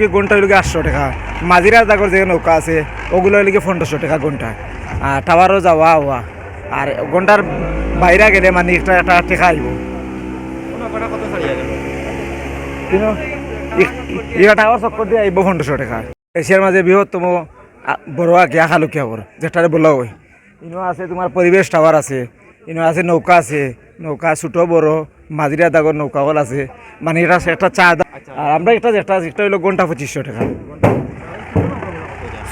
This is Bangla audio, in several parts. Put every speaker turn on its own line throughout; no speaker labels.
কি ঘণ্টা হইলে আটশো টাকা। মাঝিরা যে নৌকা আছে, ওগুলো পনেরোশো টাকা ঘণ্টা আর টাওয়ারও যাওয়া হওয়া আর ঘণ্টার বাইরে গেলে মানে একটা একটা টাকা আইব টাওয়ার চক্কর দিয়ে আইব পনেরোশো টাকা। এশিয়ার মাঝে বৃহত্তম বড় আঁকিয়া খালুকিয়া বড় যেটারে বলা হয় ইনো আছে তোমার পরিবেশ টাওয়ার আছে, ইনো আছে নৌকা আছে, নৌকা ছোট বড় মাঝিরা দাগর নৌকা হল আছে। মানে এটা একটা চা আর আমরা একটা যেটা একটা হইল ঘণ্টা পঁচিশশো টাকা।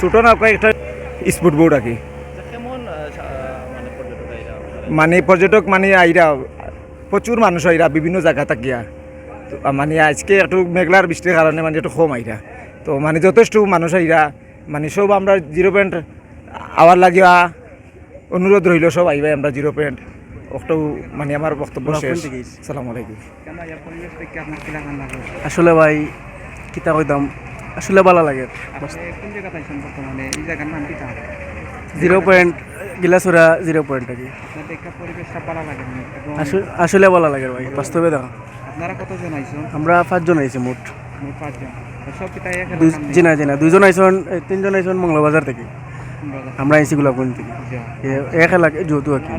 ছোট নৌকা একটা স্পিড বোর্ড আর মানে পর্যটক মানে আইরা, প্রচুর মানুষ আইরা, বিভিন্ন জায়গা থাকিয়া। মানে আজকে একটু মেঘলার বৃষ্টির কারণে মানে একটু কম আইরা। তো মানে যথেষ্ট মানুষ আইরা মানে সব আমরা জিরো পয়েন্ট, আওয়ার লাগিয়া অনুরোধ রইল সব আইবাই আমরা জিরো পয়েন্ট। একটু মানে আমার বক্তব্য শেষ। সালাম আলাইকুম।
আসলে ভাই কিতা কইতাম? আসলে ভালো লাগে। জিরো পয়েন্ট গিলাসুরা জিরো পয়েন্ট আর কি। আসলে- আসলে ভালো লাগে ভাই বাস্তবে দেখা।
আপনারা কতজন আইছেন?
আমরা পাঁচজন আইছি মোট।
মোট পাঁচজন। সব কিতা
জি না জি না দুইজন আইসন তিনজন আইসন মঙ্গলবাজার থেকে। আমরা আইছি গোলাপগঞ্জ থেকে এক এলাকা যেহেতু আর কি।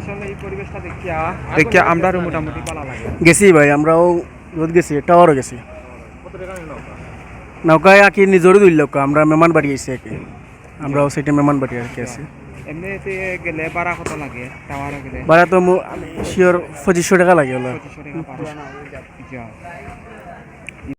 দেখিয়া আমরারও মোটামুটি।
গেছি ভাই আমরাও রোদ গেছি টাওয়ারও গেছি। নৌকায় আঁকি নিজরও দুই লোক আমরা মেহমান বাড়ি আইছি একে আমরাও সেটা মেহমান বাড়ি আর কি আছি।
ভাড়া
তো শিওর পঁচিশশো টাকা লাগে হলো।